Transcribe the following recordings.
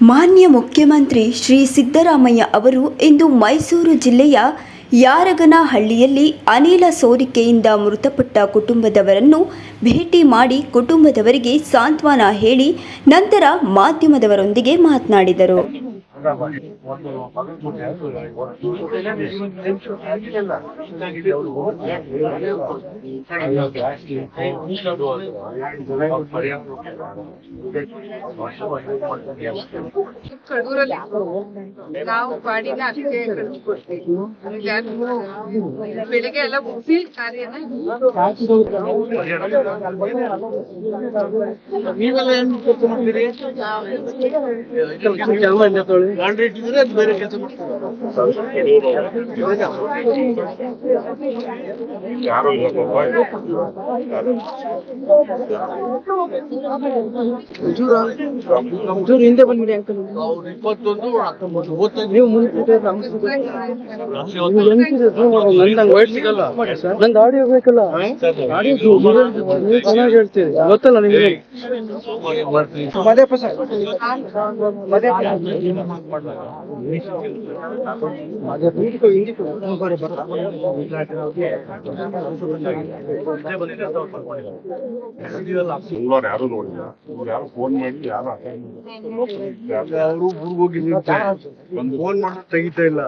ಮಾನ್ಯ ಮುಖ್ಯಮಂತ್ರಿ ಶ್ರೀ ಸಿದ್ದರಾಮಯ್ಯ ಅವರು ಇಂದು ಮೈಸೂರು ಜಿಲ್ಲೆಯ ಯಾರಗನಹಳ್ಳಿಯಲ್ಲಿ ಅನಿಲ ಸೋರಿಕೆಯಿಂದ ಮೃತಪಟ್ಟ ಕುಟುಂಬದವರನ್ನು ಭೇಟಿ ಮಾಡಿ ಕುಟುಂಬದವರಿಗೆ ಸಾಂತ್ವನ ಹೇಳಿ ನಂತರ ಮಾಧ್ಯಮದವರೊಂದಿಗೆ ಮಾತನಾಡಿದರು. ನಾವು ಬಾಡಿನ ಅದಕ್ಕೆ ಕಳಿಸ್ಕೊಡ್ತೀವಿ ಬೆಳಿಗ್ಗೆ ಎಲ್ಲ ಮುಗಿಸಿ ಕಾರ್ಯನ ನೀವೆಲ್ಲ ಏನ್ ಕೆಲಸ ಮಾಡ್ತೀರಿ ಇಟ್ಟಿದ್ರೆ ಅದು ಬೇರೆ ಕೆಲಸ ಒಂಚೂರು ಹಿಂದೆ ಬಂದ್ಬಿಡಿ ಅಂಕಲ್. ಅವ್ರು ಇಪ್ಪತ್ತೊಂದು ಹತ್ತೊಂಬತ್ತು ಓದ್ತಾ ನೀವು ನಂಗೆ ಆಡಿಯೋ ಬೇಕಲ್ಲ. ಆಡಿಯೋ ನೀವು ಚೆನ್ನಾಗಿ ಹೇಳ್ತೀರಿ. ಗೊತ್ತಲ್ಲ ನಿಮಗೆ? ಮದೇಪ ಸರ್. ಸುಳ್ಳೋರು ಯಾರು ನೋಡಿಲ್ಲ ಇವ್ರು ಯಾರು ಫೋನ್ ಮಾಡಿ ಯಾರು ಅವರು ಊರಿಗೆ ಹೋಗಿ ಒಂದು ಫೋನ್ ಮಾಡಿ ತೆಗಿತಾ ಇಲ್ಲ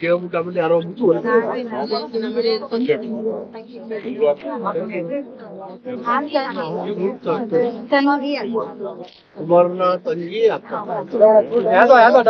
ಕೇಳ್ಬಿಟ್ಟು ಆಮೇಲೆ ಯಾರೋ ಬಿಟ್ಟು ಕುಮಾರನ ತಂಗಿ ಅಕ್ಕ ಯಾವ್ದೋ ಯಾವ್ದೋ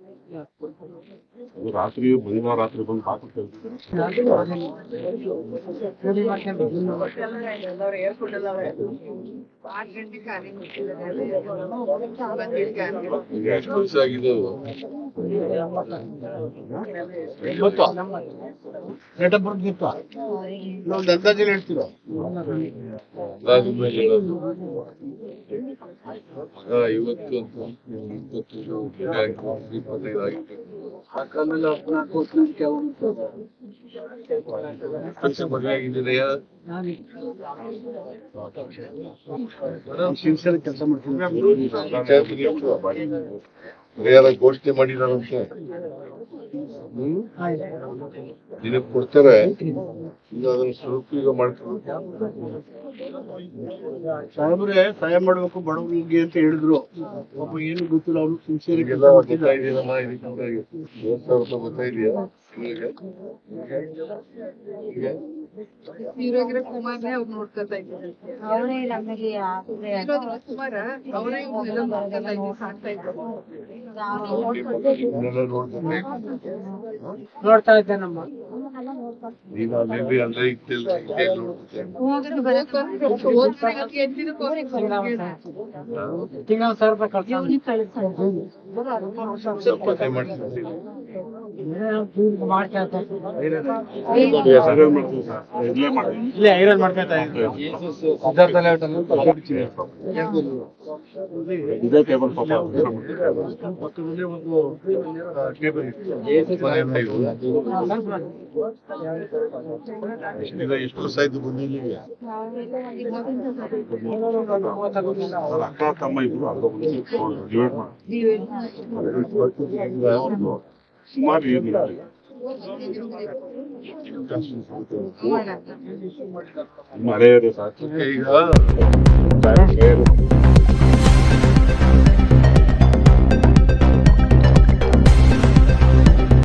ಕುಮಾರನ ತಮ್ಮನ ಅಳಿಯ. ರಾತ್ರಿ ಬುಧವಾರ ರಾತ್ರಿ ಬಂದು ಈಗ ಎಷ್ಟು ದಿವಸ ಆಗಿದೆ ಅಂದಾಜಲ್ಲಿ ಹೇಳ್ತೀರಾ ಇವತ್ತು ಇಪ್ಪತ್ತು ಇಪ್ಪತ್ತೈದು ಆಗಿತ್ತು ಕೆಲಸ ಮಾಡ್ತೀನಿ ಘೋಷಣೆ ಮಾಡಿದಾರಂತೆ ನಿನಗ್ ಕೊಡ್ತಾರೆ. ಈಗ ಅದನ್ನ ಮಾಡ್ತಾರೆ ಸಾಹೇಬ್ರೆ ಸಹಾಯ ಮಾಡ್ಬೇಕು ಬಡವರಿಗೆ ಅಂತ ಹೇಳಿದ್ರು. ಪಾಪ ಏನು ಗೊತ್ತಿಲ್ಲ ಅವ್ರು ಸಿನ್ಸಿಯರ್ ಕುಮಾರ್ನೇ ಅವ್ರು ನೋಡ್ಕೊತಾ ಇದ್ದಾರೆ. ಅವರೇ ನಮಗೆ ಕುಮಾರ? ಅವರೇ ಇವ್ನೆಲ್ಲ ನೋಡ್ಕೊತಾ ಇದ್ರು ಸಾಕ್ತಾ ಇದ್ರು. ಇದನ್ನೆಲ್ಲ ನೋಡ್ತಾರೆ ನೋಡ್ತಾ ಇದ್ದೆ ನಮ್ಮ ನೀನು ಅಲ್ಲಿ ಅಂದ್ರೆ ನೋಡ್ತಾರೆ ತಿಂಗಳ ಸಾವಿರ ರೂಪಾಯಿ ಚಪಾತಿ ಇಲ್ಲೇ ಐರನ್ ಮಾಡ್ಕೊತಾ ಇದೇ ಟೇಬಲ್ ಪಾಪ ಪಕ್ಕದಲ್ಲಿ ಒಂದು ಟೇಬಲ್ ಎಷ್ಟಿದೆ ಎಷ್ಟು ವರ್ಷ ಆಯ್ತು ಅವ್ರ ಅಕ್ಕ ತಮ್ಮ ಇಬ್ರು ಅಲ್ಲ ಡಿವೈಡ್ ಮಾಡಿ ಮಳೆಯರು ಸಾಕು ಈಗ